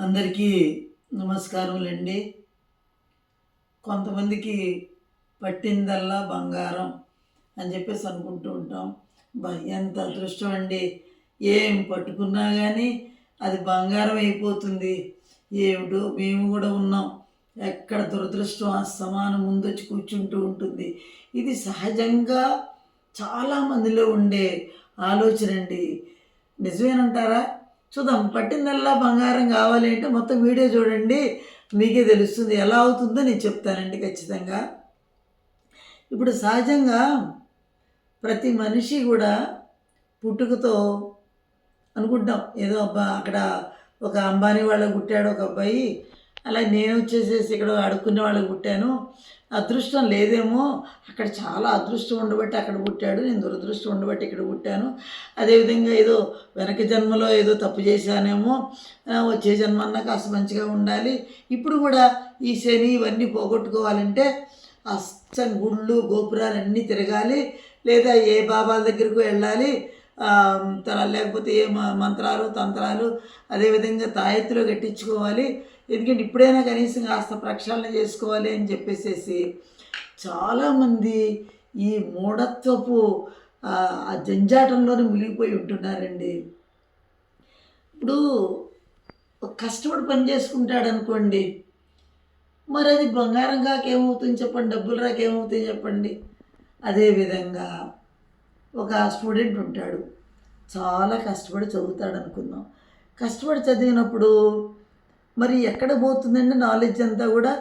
అందరికీ నమస్కారములండి. కొంతమందికి పట్టిందల్లా బంగారం అని చెప్పేసి అనుకుంటూ ఉంటాం. ఎంత అదృష్టం అండి. ఏం పట్టుకున్నా కానీ అది బంగారం అయిపోతుంది. ఏమిటో మేము కూడా ఉన్నాం. ఎక్కడ దురదృష్టం ఆ సమానం ముందొచ్చి కూర్చుంటూ ఉంటుంది. ఇది సహజంగా చాలామందిలో ఉండే ఆలోచన అండి. నిజమేనంటారా? చూద్దాం. పట్టిందల్లా బంగారం కావాలి అంటే మొత్తం వీడియో చూడండి. మీకే తెలుస్తుంది ఎలా అవుతుందో నేను చెప్తానండి ఖచ్చితంగా. ఇప్పుడు సహజంగా ప్రతి మనిషి కూడా పుట్టుకతో అనుకుంటాం. ఏదో అబ్బా అక్కడ ఒక అంబానీ వాళ్ళకు పుట్టాడు ఒక అబ్బాయి. అలా నేను వచ్చేసేసి ఇక్కడ అడుక్కునే వాళ్ళకి పుట్టాను. అదృష్టం లేదేమో. అక్కడ చాలా అదృష్టం ఉండబట్టి అక్కడ పుట్టాడు. నేను దురదృష్టం ఉండబట్టి ఇక్కడ పుట్టాను. అదేవిధంగా ఏదో వెనక జన్మలో ఏదో తప్పు చేశానేమో వచ్చే జన్మ అన్నా కాస్త మంచిగా ఉండాలి. ఇప్పుడు కూడా ఈ శని ఇవన్నీ పోగొట్టుకోవాలంటే అస్తం గుళ్ళు గోపురాలు అన్నీ తిరగాలి. లేదా ఏ బాబాల దగ్గరకు వెళ్ళాలి. తర్వాత లేకపోతే ఏ మ- మంత్రాలు తంత్రాలు అదేవిధంగా తాయెత్తులో కట్టించుకోవాలి. ఎందుకంటే ఇప్పుడైనా కనీసం కాస్త ప్రక్షాళన చేసుకోవాలి అని చెప్పేసేసి చాలామంది ఈ మూఢత్వపు ఆ జంజాటంలోనే మునిగిపోయి ఉంటున్నారండి. ఇప్పుడు ఒక కష్టపడి పని చేసుకుంటాడు అనుకోండి మరి అది బంగారం కాకేమవుతుంది చెప్పండి డబ్బులు రాకేమవుతుంది చెప్పండి. అదేవిధంగా ఒక స్టూడెంట్ ఉంటాడు. చాలా కష్టపడి చదువుతాడు అనుకుందాం. కష్టపడి చదివినప్పుడు మరి ఎక్కడ పోతుందండి నాలెడ్జ్ అంతా కూడా?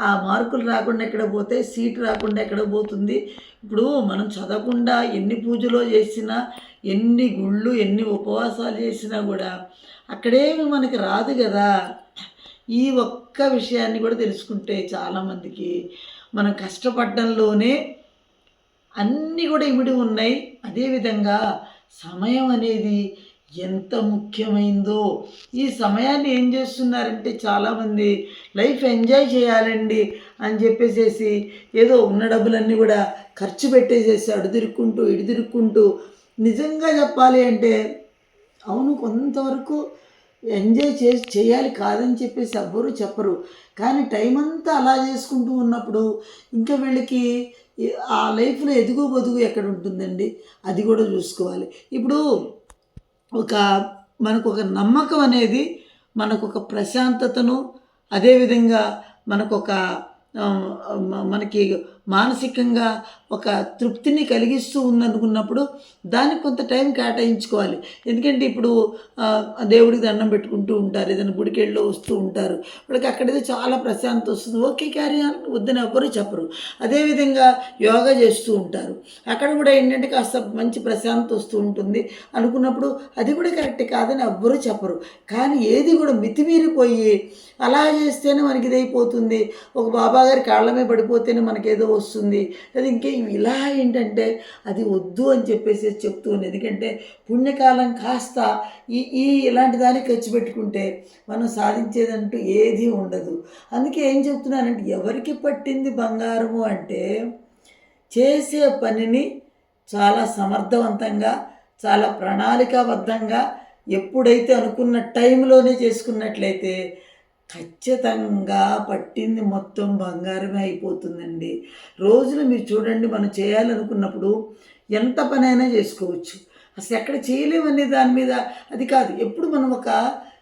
ఆ మార్కులు రాకుండా ఎక్కడ పోతాయి? సీట్ రాకుండా ఎక్కడ పోతుంది? ఇప్పుడు మనం చదవకుండా ఎన్ని పూజలో చేసినా ఎన్ని గుళ్ళు ఎన్ని ఉపవాసాలు చేసినా కూడా అక్కడేమి మనకి రాదు కదా. ఈ ఒక్క విషయాన్ని కూడా తెలుసుకుంటే చాలామందికి మనం కష్టపడడంలోనే అన్నీ కూడా ఇమిడి ఉన్నాయి. అదేవిధంగా సమయం అనేది ఎంత ముఖ్యమైందో. ఈ సమయాన్ని ఏం చేస్తున్నారంటే చాలామంది లైఫ్ ఎంజాయ్ చేయాలండి అని చెప్పేసేసి ఏదో ఉన్న డబ్బులన్నీ కూడా ఖర్చు పెట్టేసేసి అడు తిరుక్కుంటూ తిరుక్కుంటూ నిజంగా చెప్పాలి అంటే అవును కొంతవరకు ఎంజాయ్ చే చేయాలి కాదని చెప్పేసి ఎవ్వరూ చెప్పరు. కానీ టైం అంతా అలా చేసుకుంటూ ఉన్నప్పుడు ఇంకా వీళ్ళకి ఆ లైఫ్లో ఎదుగు బదుగు ఎక్కడ ఉంటుందండి? అది కూడా చూసుకోవాలి. ఇప్పుడు ఒక మనకు ఒక నమ్మకం అనేది మనకు ఒక ప్రశాంతతను అదేవిధంగా మనకు ఒక మనకి మానసికంగా ఒక తృప్తిని కలిగిస్తూ ఉందనుకున్నప్పుడు దానికి కొంత టైం కేటాయించుకోవాలి. ఎందుకంటే ఇప్పుడు దేవుడికి దండం పెట్టుకుంటూ ఉంటారు. ఏదైనా గుడికి వెళ్ళి వస్తూ ఉంటారు. వాళ్ళకి అక్కడైతే చాలా ప్రశాంతత వస్తుంది. ఓకే క్యారీ ఆన్ వద్దని ఎవ్వరూ చెప్పరు. అదేవిధంగా యోగా చేస్తూ ఉంటారు. అక్కడ కూడా ఏంటంటే కాస్త మంచి ప్రశాంతత వస్తూ ఉంటుంది అనుకున్నప్పుడు అది కూడా కరెక్ట్ కాదని ఎవ్వరూ చెప్పరు. కానీ ఏది కూడా మితిమీరిపోయి అలా చేస్తేనే మనకి ఇదైపోతుంది ఒక బాబా గారి పడిపోతేనే మనకేదో వస్తుంది. అది ఇంకే ఇలా ఏంటంటే అది వద్దు అని చెప్పేసి చెప్తూ ఉంది. ఎందుకంటే పుణ్యకాలం కాస్త ఈ ఈ ఇలాంటి దానికి ఖర్చు పెట్టుకుంటే మనం సాధించేదంటూ ఏదీ ఉండదు. అందుకే ఏం చెప్తున్నానంటే ఎవరికి పట్టింది బంగారము అంటే చేసే పనిని చాలా సమర్థవంతంగా చాలా ప్రణాళికాబద్ధంగా ఎప్పుడైతే అనుకున్న టైంలోనే చేసుకున్నట్లయితే ఖచ్చితంగా పట్టింది మొత్తం బంగారమే అయిపోతుందండి. రోజులు మీరు చూడండి మనం చేయాలనుకున్నప్పుడు ఎంత పనైనా చేసుకోవచ్చు. అసలు ఎక్కడ చేయలేమనే దాని మీద అది కాదు. ఎప్పుడు మనం ఒక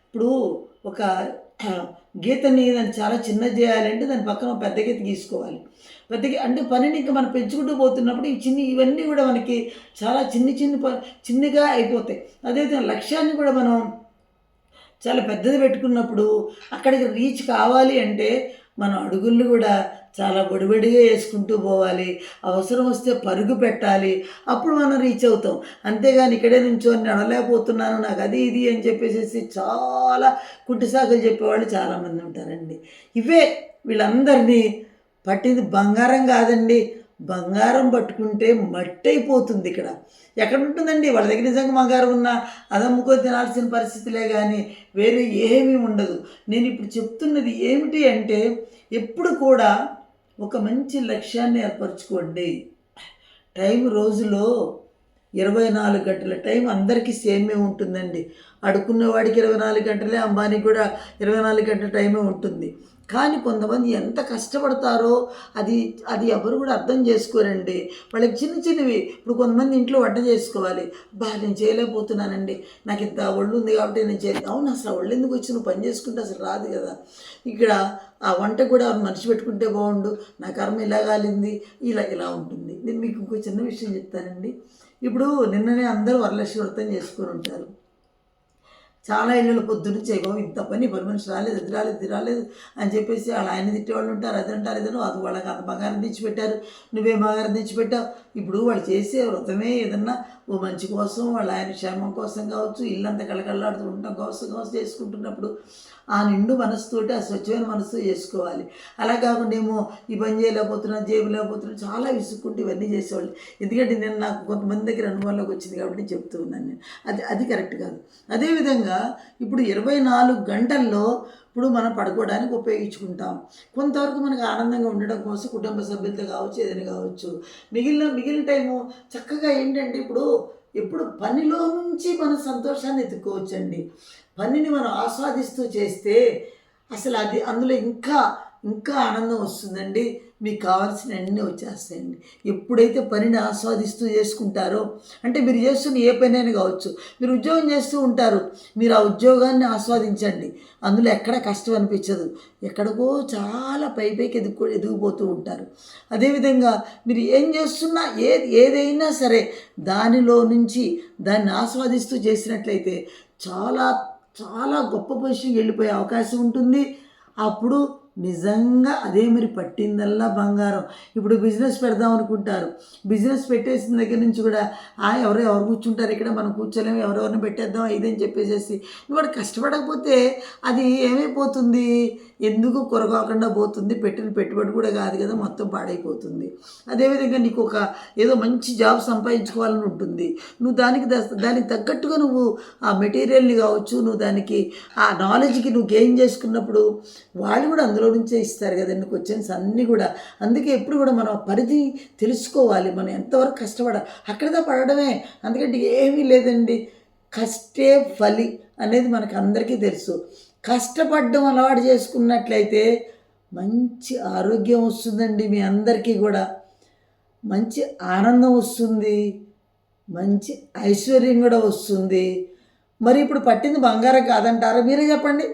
ఇప్పుడు ఒక గీతని దాన్ని చాలా చిన్న చేయాలంటే దాని పక్కన ఒక పెద్ద గీత గీసుకోవాలి. పెద్ద గీ- అంటే పనిని ఇంకా మనం పెంచుకుంటూ పోతున్నప్పుడు ఈ చిన్ని ఇవన్నీ కూడా మనకి చాలా చిన్ని చిన్ని ప చిన్నగా అయిపోతాయి. అదేవిధంగా లక్ష్యాన్ని కూడా మనం చాలా పెద్దది పెట్టుకున్నప్పుడు అక్కడికి రీచ్ కావాలి అంటే మనం అడుగులు కూడా చాలా బొడిబడిగా వేసుకుంటూ పోవాలి. అవసరం వస్తే పరుగు పెట్టాలి. అప్పుడు మనం రీచ్ అవుతాం. అంతేగాని ఇక్కడే నుంచొని నడలేకపోతున్నాను నాకు అది ఇది అని చెప్పేసి చాలా కుట్టిసాకులు చెప్పేవాళ్ళు చాలామంది ఉంటారండి. ఇవే వీళ్ళందరినీ పట్టింది బంగారం కాదండి. బంగారం పట్టుకుంటే మట్టి అయిపోతుంది ఇక్కడ. ఎక్కడ ఉంటుందండి వాళ్ళ దగ్గర నిజంగా బంగారం ఉన్నా అది అమ్ముకో తినాల్సిన పరిస్థితులే కానీ వేరే ఏమీ ఉండదు. నేను ఇప్పుడు చెప్తున్నది ఏమిటి అంటే ఎప్పుడు కూడా ఒక మంచి లక్ష్యాన్ని ఏర్పరచుకోండి. టైం రోజులో ఇరవై నాలుగు గంటల టైం అందరికీ సేమే ఉంటుందండి. అడుక్కున్న వాడికి ఇరవై నాలుగు గంటలే అంబానీ కూడా ఇరవై నాలుగు గంటల టైమే ఉంటుంది. కానీ కొంతమంది ఎంత కష్టపడతారో అది అది ఎవరు కూడా అర్థం చేసుకోరండి. వాళ్ళకి చిన్న చిన్నవి ఇప్పుడు కొంతమంది ఇంట్లో వంట చేసుకోవాలి. బా నేను చేయలేకపోతున్నానండి. నాకు ఇంత ఒళ్ళు ఉంది కాబట్టి నేను చేయలేదు అవును అసలు ఒళ్ళు ఎందుకు వచ్చి నువ్వు పని చేసుకుంటే అసలు రాదు కదా. ఇక్కడ ఆ వంట కూడా మనిషి పెట్టుకుంటే బాగుండు. నా కర్మ ఇలా కాలింది ఇలా ఇలా ఉంటుంది. నేను మీకు ఇంకో చిన్న విషయం చెప్తానండి. ఇప్పుడు నిన్ననే అందరూ వరలక్ష్మి వ్రతం చేసుకుని ఉంటారు. చాలా ఇళ్ళు పొద్దున్న చేయగో ఇంత పని పని మనిషి రాలేదు ఇది రాలేదు ఇది రాలేదు అని చెప్పేసి వాళ్ళ ఆయన తిట్టేవాళ్ళు ఉంటారు అది అంటారు ఇదను అది వాళ్ళకి అంత బంగారం తెచ్చిపెట్టారు నువ్వే బంగారం తెచ్చిపెట్టావు ఇప్పుడు వాళ్ళు చేసే వ్రతమే ఏదన్నా ఓ మంచి కోసం వాళ్ళ ఆయన క్షేమం కోసం కావచ్చు ఇల్లంతా కళకళలాడుతూ ఉండటం కోసం కోసం చేసుకుంటున్నప్పుడు ఆ నిండు మనసుతోటి ఆ స్వచ్ఛమైన మనసు చేసుకోవాలి. అలా కాకుండా ఏమో ఈ పని చేయలేకపోతున్నా జేబు లేకపోతున్నా చాలా విసుక్కుంటూ ఇవన్నీ చేసేవాళ్ళు. ఎందుకంటే నేను నాకు కొంతమంది దగ్గర అనుభవంలోకి వచ్చింది కాబట్టి చెప్తూ ఉన్నాను నేను. అది అది కరెక్ట్ కాదు. అదేవిధంగా ఇప్పుడు ఇరవై నాలుగు గంటల్లో ఇప్పుడు మనం పడుకోవడానికి ఉపయోగించుకుంటాం. కొంతవరకు మనకు ఆనందంగా ఉండడం కోసం కుటుంబ సభ్యులతో కావచ్చు ఏదైనా కావచ్చు. మిగిలిన మిగిలిన టైము చక్కగా ఏంటంటే ఇప్పుడు ఎప్పుడు పనిలో నుంచి మన సంతోషాన్ని ఎత్తుకోవచ్చండి. పనిని మనం ఆస్వాదిస్తూ చేస్తే అసలు అది అందులో ఇంకా ఇంకా ఆనందం వస్తుందండి. మీకు కావాల్సిన అన్నీ వచ్చేస్తాయండి. ఎప్పుడైతే పనిని ఆస్వాదిస్తూ చేసుకుంటారో అంటే మీరు చేస్తున్న ఏ పని అయినా కావచ్చు మీరు ఉద్యోగం చేస్తూ ఉంటారు మీరు ఆ ఉద్యోగాన్ని ఆస్వాదించండి. అందులో ఎక్కడ కష్టం అనిపించదు. ఎక్కడికో చాలా పై పైకి ఎదుగు ఎదిగిపోతూ ఉంటారు. అదేవిధంగా మీరు ఏం చేస్తున్నా ఏ ఏదైనా సరే దానిలో నుంచి దాన్ని ఆస్వాదిస్తూ చేసినట్లయితే చాలా చాలా గొప్ప పొజిషన్కి వెళ్ళిపోయే అవకాశం ఉంటుంది. అప్పుడు నిజంగా అదే మరి పట్టిందల్లా బంగారం. ఇప్పుడు బిజినెస్ పెడదాం అనుకుంటారు. బిజినెస్ పెట్టేసిన దగ్గర నుంచి కూడా ఆ ఎవరో ఎవరు కూర్చుంటారు ఇక్కడ మనం కూర్చోలేము ఎవరెవరిని పెట్టేద్దాం ఇదని చెప్పేసేసి వాడు కష్టపడకపోతే అది ఏమైపోతుంది? ఎందుకు కొరగాకుండా పోతుంది? పెట్టిన పెట్టుబడి కూడా కాదు కదా మొత్తం పాడైపోతుంది. అదేవిధంగా నీకు ఒక ఏదో మంచి జాబ్ సంపాదించుకోవాలని ఉంటుంది. నువ్వు దానికి దానికి తగ్గట్టుగా నువ్వు ఆ మెటీరియల్ని కావచ్చు నువ్వు దానికి ఆ నాలెడ్జ్కి నువ్వు గెయిన్ చేసుకున్నప్పుడు వాళ్ళు కూడా అందులో నుంచే ఇస్తారు కదండి క్వశ్చన్స్ అన్నీ కూడా. అందుకే ఎప్పుడు కూడా మనం పరిధి తెలుసుకోవాలి. మనం ఎంతవరకు కష్టపడాలి అక్కడితో పడడమే. అందుకంటే ఏమీ లేదండి. కష్టే ఫలి అనేది మనకు అందరికీ తెలుసు. కష్టపడడం అలవాటు చేసుకున్నట్లయితే మంచి ఆరోగ్యం వస్తుందండి మీ అందరికీ కూడా. మంచి ఆనందం వస్తుంది. మంచి ఐశ్వర్యం కూడా వస్తుంది. మరి ఇప్పుడు పట్టింది బంగారం కాదంటారా? మీరే చెప్పండి.